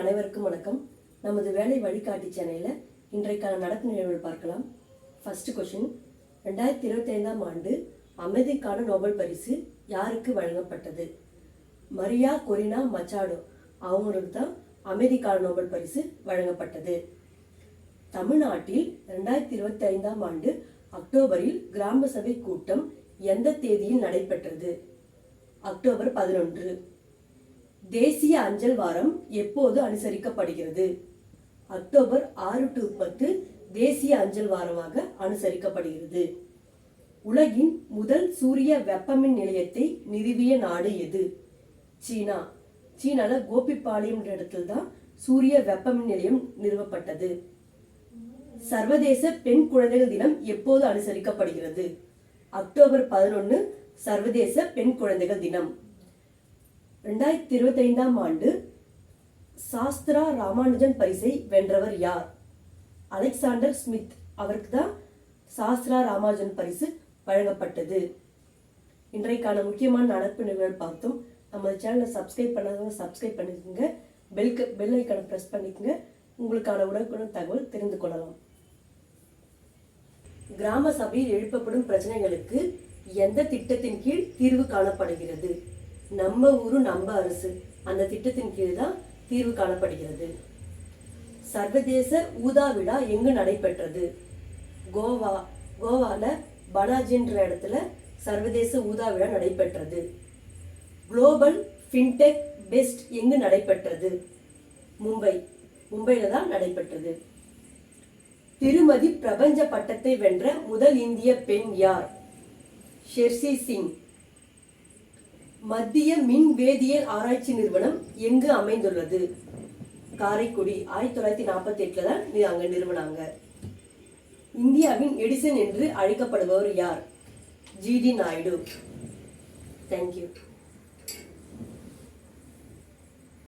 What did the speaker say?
அனைவருக்கும் வணக்கம். நமது வேலை வழிகாட்டி சேனலில் இன்றைக்கான நடப்பு நிகழ்வுகள் பார்க்கலாம். ஃபர்ஸ்ட் கொஷின் ரெண்டாயிரத்தி இருபத்தி ஐந்தாம் ஆண்டு அமைதிக்கான நோபல் பரிசு யாருக்கு வழங்கப்பட்டது? மரியா கொரினா மச்சாடோ அவங்களுக்கு தான் அமைதிக்கான நோபல் பரிசு வழங்கப்பட்டது. தமிழ்நாட்டில் ரெண்டாயிரத்தி இருபத்தி ஐந்தாம் ஆண்டு அக்டோபரில் கிராம சபை கூட்டம் எந்த தேதியில் நடைபெற்றது? அக்டோபர் பதினொன்று. தேசிய அஞ்சல் வாரம் எப்போது அனுசரிக்கப்படுகிறது? அக்டோபர் ஆறு டு பத்து தேசிய அஞ்சல் வாரமாக அனுசரிக்கப்படுகிறது. உலகின் முதல் சூரிய வெப்பமின் நிலையத்தை நிறுவிய நாடு எது? சீனா. சீனால கோபிப்பாளையம் இடத்துல தான் சூரிய வெப்பமின் நிலையம் நிறுவப்பட்டது. சர்வதேச பெண் குழந்தைகள் தினம் எப்போது அனுசரிக்கப்படுகிறது? அக்டோபர் பதினொன்று சர்வதேச பெண் குழந்தைகள் தினம். ரெண்டாயிரத்தி இருபத்தி ஐந்தாம் ஆண்டு சாஸ்திரா ராமானுஜன் பரிசை வென்றவர் யார்? Alexander Smith. அவருக்கு தான் சாஸ்திரா ராமானுஜன் பரிசு வழங்கப்பட்டது. இன்றைக்கான முக்கியமான நடப்பு நிகழ்வு பார்த்தோம் நம்ம சேனலை சப்ஸ்கிரைப் பண்ணாதவங்க சப்ஸ்கிரைப் பண்ணிக்கோங்க. பெல் பெல் ஐக்கனை ப்ரெஸ் பண்ணிக்கோங்க. உங்களுக்கான உடனுக்குடன் தகவல் தெரிந்து கொள்ளலாம். கிராம சபையில் எழுப்பப்படும் பிரச்சனைகளுக்கு எந்த திட்டத்தின் கீழ் தீர்வு காணப்படுகிறது? நம்ம ஊரு நம்ம அரசு அந்த திட்டத்தின் கீழ் தான் தீர்வு காணப்படுகிறது. சர்வதேச ஊதா விழா எங்கு நடைபெற்றது? கோவா கோவால பனாஜின்ற இடத்துல சர்வதேச ஊதா விழா நடைபெற்றது. குளோபல் ஃபின்டெக் பெஸ்ட் எங்கு நடைபெற்றது? மும்பை மும்பையில தான் நடைபெற்றது. திருமதி பிரபஞ்ச பட்டத்தை வென்ற முதல் இந்திய பெண் யார்? ஷெர்சி சிங். மத்திய மின் வேதியியல் ஆராய்ச்சி நிறுவனம் எங்கு அமைந்துள்ளது? காரைக்குடி ஆயிரத்தி தொள்ளாயிரத்தி நாற்பத்தி எட்டுல தான் அங்க நிறுவனாங்க. இந்தியாவின் எடிசன் என்று அழைக்கப்படுபவர் யார்? ஜிடி நாயுடு. தேங்க்யூ